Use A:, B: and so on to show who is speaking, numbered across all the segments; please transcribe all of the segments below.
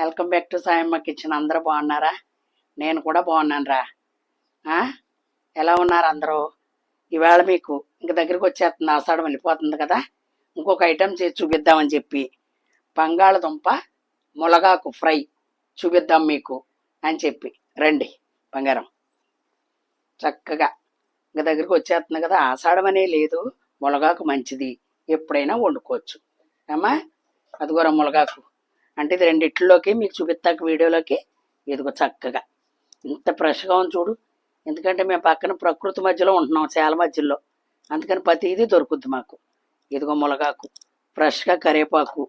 A: Welcome back to Sayamma kitchen. అందరూ బాగున్నారా? నేను కూడా బాగున్నాను రా ఎలా ఉన్నారు అందరూ? ఇవాళ మీకు ఇంక దగ్గరికి వచ్చేస్తుంది ఆషాఢం వెళ్ళిపోతుంది కదా. ఇంకొక ఐటెం చేసి చూపిద్దామని చెప్పి. బంగాళదుంప ములగాకు ఫ్రై చూపిద్దాం మీకు అని చెప్పి. రండి బంగారం. చక్కగా ఇంక దగ్గరికి వచ్చేస్తుంది కదా. ఆషాఢం అనే లేదు ములగాకు మంచిది. ఎప్పుడైనా వండుకోవచ్చు. అమ్మా అదిగోరా ములగాకు. అంటే ఇది రెండిట్లోకి మీకు చూపిస్తాక వీడియోలోకి ఇదిగో చక్కగా. ఇంత ఫ్రెష్గా ఉంది చూడు. ఎందుకంటే మేము పక్కన ప్రకృతి మధ్యలో ఉంటున్నాం చేల మధ్యలో. అందుకని ప్రతిదీ దొరుకుద్ది మాకు. ఇదిగో ములగాకు ఫ్రెష్గా కరివేపాకు.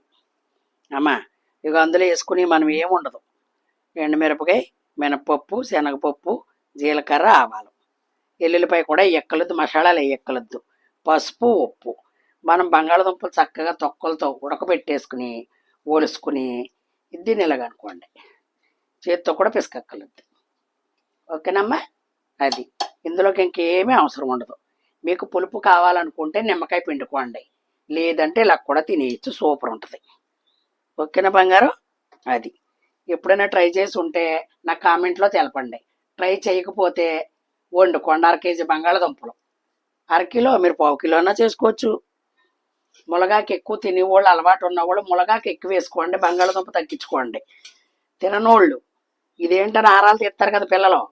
A: అమ్మా ఇక అందులో వేసుకుని మనం ఏముండదు ఉండదు. ఎండుమిరపకాయ మినపప్పు శనగపప్పు జీలకర్ర ఆవాలు. ఎల్లుల్లిపై కూడా ఎక్కలొద్దు మసాలాలు ఎక్కలొద్దు పసుపు ఉప్పు. మనం బంగాళదుంపలు చక్కగా తొక్కలతో ఉడకబెట్టేసుకుని ఒలుసుకుని ఇది ఇలాగనుకోండి చేతితో కూడా పిసకక్కర్లేదు. ఓకేనమ్మా? అది. ఇందులోకి ఇంకేమీ అవసరం ఉండదు. మీకు పులుపు కావాలనుకుంటే నిమ్మకాయ పిండుకోండి. లేదంటే ఇలా కూడా తినేయచ్చు. సూపర్ ఉంటుంది. ఓకేనా బంగారం? అది. ఎప్పుడైనా ట్రై చేసి ఉంటే నా కామెంట్లో తెలపండి. ట్రై చేయకపోతే వండుకోండి. అర కేజీ బంగాళదుంపలు. అరకిలో మీరు పావు కిలోనా చేసుకోవచ్చు. ములగాకు ఎక్కువ తినేవాళ్ళు అలవాటు ఉన్నవాళ్ళు ములగాకు ఎక్కువ వేసుకోండి బంగాళదుంప తగ్గించుకోండి. తిననోళ్ళు ఇదేంటని ఆరాలు తీస్తారు కదా పిల్లలు.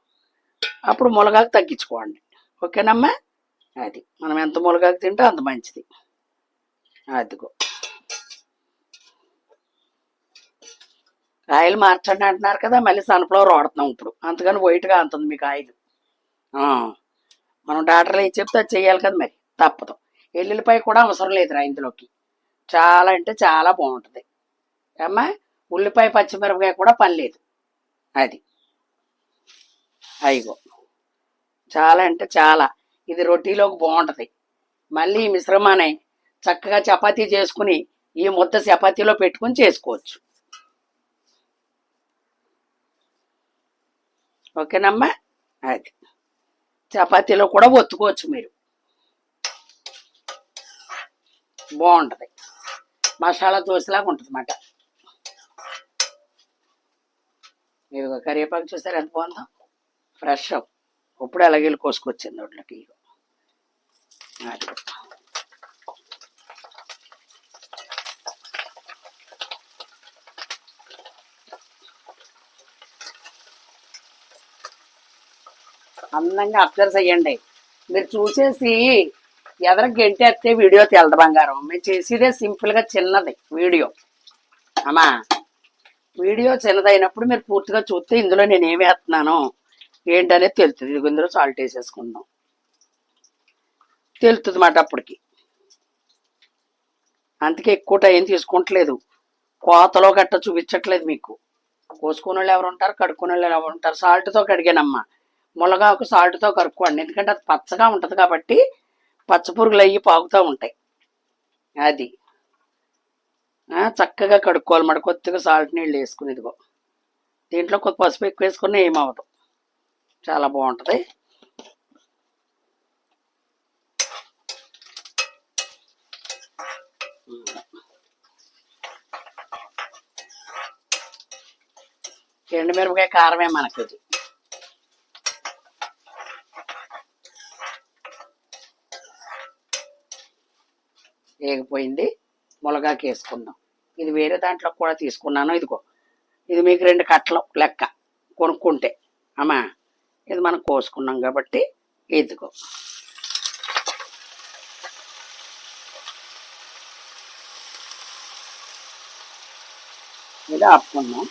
A: అప్పుడు ములగాకు తగ్గించుకోండి. ఓకేనమ్మా? అది మనం ఎంత ములగాకు తింటే అంత మంచిది. అదిగో. ఆయిల్ మార్చండి అంటున్నారు కదా మళ్ళీ సన్ఫ్లవర్ వాడుతున్నాం ఇప్పుడు. అంతకని వైట్గా అంతుంది మీకు ఆయిల్. ఆ, మనం డాక్టర్లు ఏం చెప్తే అది చెయ్యాలి కదా మరి. తప్పదు. ఎల్లుల్లిపాయ కూడా అవసరం లేదురా ఇందులోకి. చాలా అంటే చాలా బాగుంటుంది. అమ్మా ఉల్లిపాయ పచ్చిమిరపకాయ కూడా పని లేదు. అది. అయిగో చాలా అంటే చాలా. ఇది రొట్టెలోకి బాగుంటుంది. మళ్ళీ ఈ మిశ్రమాన్ని చక్కగా చపాతీ చేసుకుని ఈ ముద్ద చపాతీలో పెట్టుకుని చేసుకోవచ్చు. ఓకేనమ్మా? అది. చపాతీలో కూడా ఒత్తుకోవచ్చు మీరు. బాగుంటుంది. మసాలా దోశలాగా ఉంటుంది అన్నమాట ఇదిగో కరివేపాకు చూసారు ఎంత బాగుందో? ఫ్రెష్ ఇప్పుడు అలాగే కోసుకొచ్చింది వాటికి అది. అందంగా అబ్జర్వ్ చేయండి. మీరు చూసేసి ఎదర గెంటేస్తే వీడియో తెలదు బంగారం. మేము చేసేదే సింపుల్గా చిన్నది వీడియో. అమ్మా వీడియో చిన్నదైనప్పుడు మీరు పూర్తిగా చూస్తే ఇందులో నేను ఏమి వేస్తున్నాను? ఏంటనేది తెలుస్తుంది. ఇది ఇందులో సాల్ట్ వేసేసుకుందాం. తెలుస్తుంది మాట అప్పటికి. అందుకే ఎక్కువ టైం తీసుకుంటలేదు. కోతలో గట్ట చూపించట్లేదు మీకు. కోసుకునే వాళ్ళు ఎవరు ఉంటారు? కడుక్కునే వాళ్ళు ఎవరు ఉంటారు? సాల్ట్తో కడిగానమ్మా. మునగాకు సాల్ట్తో కడుక్కోండి ఎందుకంటే అది పచ్చగా ఉంటుంది కాబట్టి పచ్చ పురుగులు అయ్యి పాకుతూ ఉంటాయి. అది. చక్కగా కడుక్కోవాలి మరి కొద్దిగా సాల్ట్ నీళ్ళు వేసుకుని ఇదిగో. దీంట్లో కొద్ది పసుపు ఎక్కువ వేసుకుని ఏమవదు చాలా బాగుంటుంది. ఎండుమిరపకాయ కారమే మనకి ఇది వేగిపోయింది. మునగాకు వేసుకుందాం ఇది వేరే దాంట్లో కూడా తీసుకున్నాను. ఇదిగో. ఇది మీకు రెండు కట్టలు లెక్క కొనుక్కుంటే. అమ్మా ఇది మనం కోసుకున్నాం కాబట్టి ఇదిగో. ఇది ఆపుకుందాం.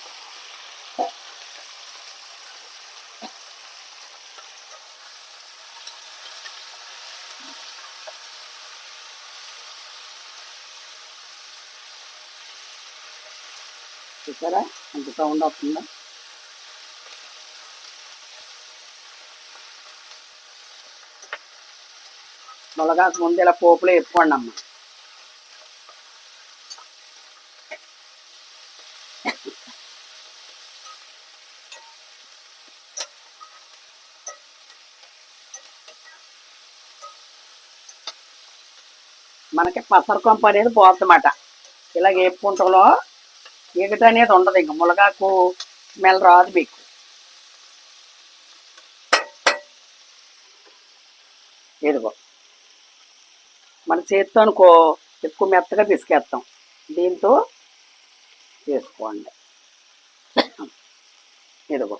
A: చూసారా? అంత సౌండ్ వస్తుందా. మొలగాకు ముందు ఇలా పోపులో ఎప్పుకోండి అమ్మ. మనకి పసరకొంప అనేది పోతుందన్నమాట ఇలాగ ఏపుకుంటలో ఎగట అనేది ఉండదు. ఇంక ములగాకు స్మెల్ రాదు మీకు. ఇదిగో. మన చేత్తో అనుకో ఎక్కువ మెత్తగా పిసికేస్తాం. దీంతో చేసుకోండి ఇదిగో.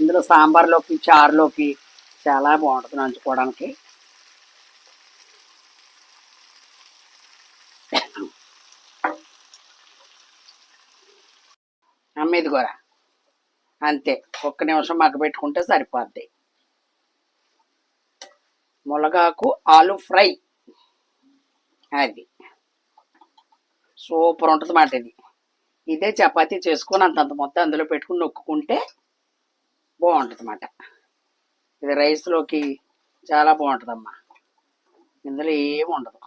A: ఇందులో సాంబార్లోకి చారులోకి చాలా బాగుంటుంది నంచుకోవడానికి మీద ఇదిగోరా అంతే ఒక్క నిమిషం మగ్గ పెట్టుకుంటే సరిపోద్ది. ములగాకు ఆలు ఫ్రై. అది. సూపర్ ఉంటుంది మాట ఇది. ఇదే చపాతీ చేసుకొని అంతంత మొత్తం అందులో పెట్టుకుని నొక్కుంటే బాగుంటుంది అన్నమాట ఇది రైస్లోకి చాలా బాగుంటుందమ్మా. ఇందులో ఏమి ఉండదు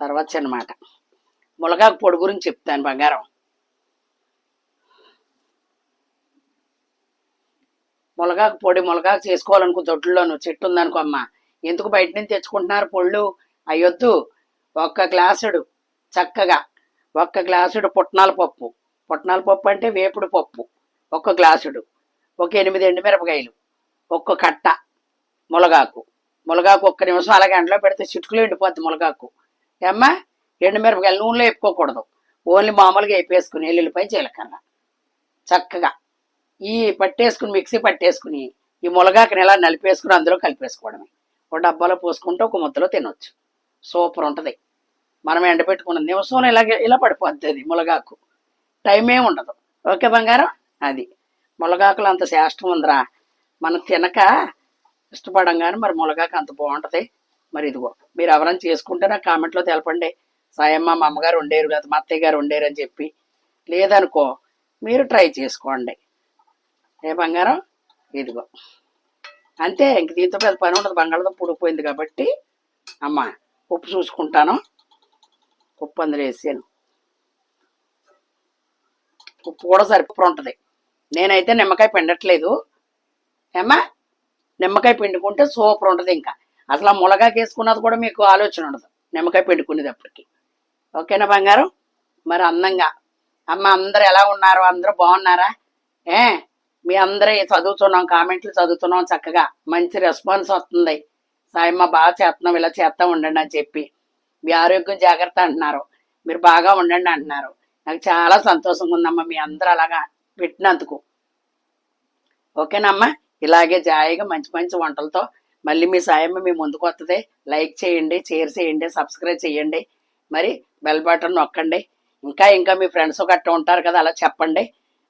A: తర్వాత చిన్నమాట. ములగాకు పొడి గురించి చెప్తాను బంగారం. మునగాకు పొడి మునగాకు చేసుకోవాలనుకో దొడ్లోను చెట్టు ఉందనుకో అమ్మ. ఎందుకు బయట నుంచి తెచ్చుకుంటున్నారు పొళ్ళు? అయ్యొద్దు. ఒక్క గ్లాసుడు చక్కగా ఒక్క గ్లాసుడు పుట్నాల పప్పు. పుట్నాల పప్పు అంటే వేపుడు పప్పు ఒక్క గ్లాసుడు. ఒక ఎనిమిది ఎండుమిరపకాయలు ఒక్క కట్ట మునగాకు మునగాకు ఒక్క నిమిషం అలాగే ఎండలో పెడితే చిటుకులు ఎండిపోద్ది మునగాకు ఏమ్మా? ఎండుమిరపకాయలు నూనెలో వేపుకోకూడదు. ఓన్లీ మామూలుగా వేపేసుకుని ఎల్లుల్లిపై జీలకర్ర. చక్కగా. ఈ పట్టేసుకుని మిక్సీ పట్టేసుకుని ఈ మునగాకుని ఇలా నలిపేసుకుని అందులో కలిపేసుకోవడమే. ఒక డబ్బాలో పోసుకుంటే ఒక ముద్దలో తినొచ్చు. సూపర్ ఉంటుంది. మనం ఎండబెట్టుకున్న నిమిషం ఇలాగే ఇలా పడిపోద్ది అది మునగాకు టైమే ఉండదు. ఓకే బంగారం? అది. మునగాకులు అంత శ్రేష్టం ఉందిరా. మనం తినక ఇష్టపడం కానీ మరి మునగాకు అంత బాగుంటుంది. మరి ఇదిగో మీరు ఎవరైనా చేసుకుంటే నాకు కామెంట్లో తెలపండి. సాయమ్మ మా అమ్మగారు ఉండేరు కదా మా అత్తయ్య గారు ఉండేరు అని చెప్పి. లేదనుకో మీరు ట్రై చేసుకోండి. ఏ బంగారం? ఇదిగో. అంతే ఇంక దీంతో పెద్ద పని ఉండదు బంగాళదుంప ఉడికిపోయింది కాబట్టి. అమ్మ ఉప్పు చూసుకుంటాను. ఉప్పు అందులో వేసాను ఉప్పు కూడా సరిపడి ఉంటుంది. నేనైతే నిమ్మకాయ పిండట్లేదు. ఏమ్మా? నిమ్మకాయ పిండుకుంటే సూపర్ ఉంటుంది ఇంకా. అసలు ఆ ములగాకి వేసుకున్నది కూడా మీకు ఆలోచన ఉండదు. నిమ్మకాయ పిండుకునేటప్పటికి ఓకేనా బంగారం? మరి అందంగా. అమ్మ అందరు ఎలా ఉన్నారు? అందరూ బాగున్నారా? ఏ? మీ అందరూ చదువుతున్నాం కామెంట్లు చదువుతున్నాం చక్కగా. మంచి రెస్పాన్స్ వస్తుంది. సాయమ్మ బాగా చేస్తున్నాం ఇలా చేస్తా ఉండండి అని చెప్పి. మీ ఆరోగ్యం జాగ్రత్త అంటున్నారు. మీరు బాగా ఉండండి అంటున్నారు. నాకు చాలా సంతోషంగా ఉందమ్మా మీ అందరూ అలాగా పెట్టినందుకు. ఓకేనమ్మా? ఇలాగే జాయిగా మంచి మంచి వంటలతో మళ్ళీ మీ సాయమ్మ మీ ముందుకు వస్తుంది. లైక్ చేయండి షేర్ చేయండి సబ్స్క్రైబ్ చేయండి. మరి బెల్ బటన్ నొక్కండి. ఇంకా ఇంకా మీ ఫ్రెండ్స్ గట్ట ఉంటారు కదా అలా చెప్పండి.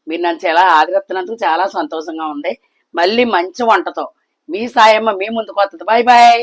A: మీరు నన్ను చాలా ఆదరిస్తున్నందుకు చాలా సంతోషంగా ఉంది. మళ్ళీ మంచి వంటతో మీ సాయమ్మ మీ ముందుకు వస్తుంది. Bye bye